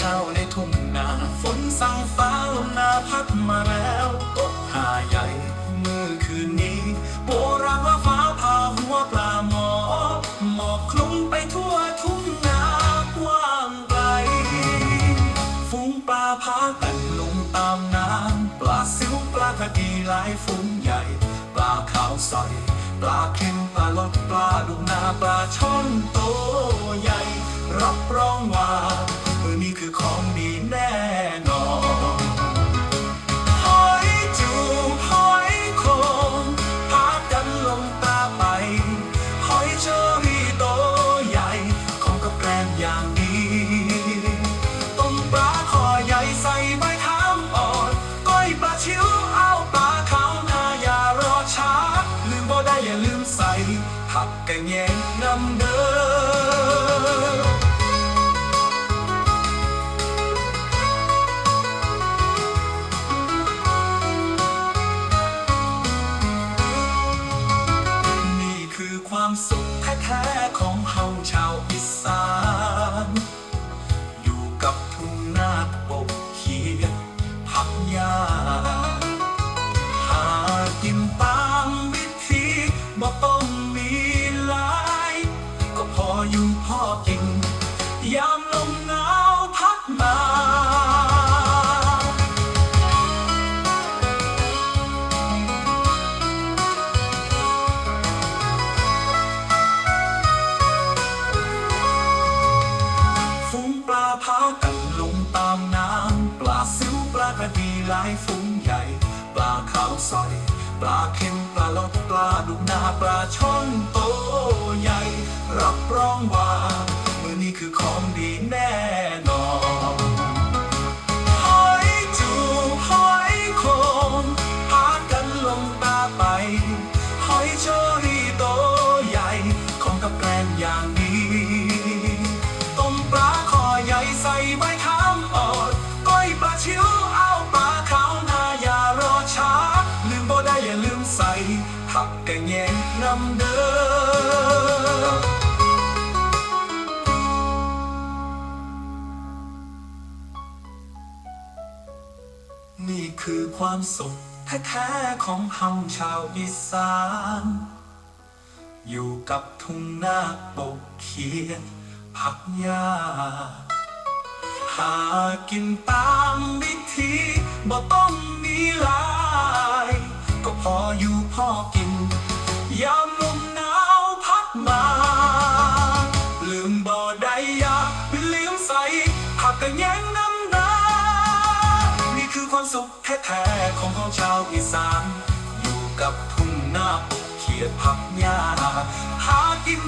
ข้าวในทุ่งนาฝนสั่งฟ้าลมนาพัดมาแล้วตกหาใหญ่เมื่อคืนนี้ โบราณว่าฟ้าผ่าหัวปลาหมอหมอกคลุ้งไปทั่วทุ่งนากว้างไกลฝูงปลาพากันลงตามน้ำปลาซิวปลากระดีหลายฝูงใหญ่ ปลาขาวใสปลาเค็มปลาลดปลาดุกนาปลาช่อนโตใหญ่ รับรองว่า ผักกระ งปลาพากันลงตามน้ำปลาซิวปลากระดีหลายฝูงใหญ่ ปลาขาวซอยปลาเค็มปลาลดปลาดุกนาปลาช่อนโตใหญ่ รับรองว่า คือความสุขแท้ๆของเฮาชาวอีสาน อยู่กับทุ่งนาปกเขียนผักหญ้าหากินตามวิธีบ่ต้องมีลาย ก็พออยู่พอกิน ยามลมหนาวพัดมา ลืมบ่ได้ยาลืมใส่ผักกระแย่ ความสุขแท้ๆของชาวอีสาน อยู่กับทุ่งนาเขียดผักหญ้าหากิน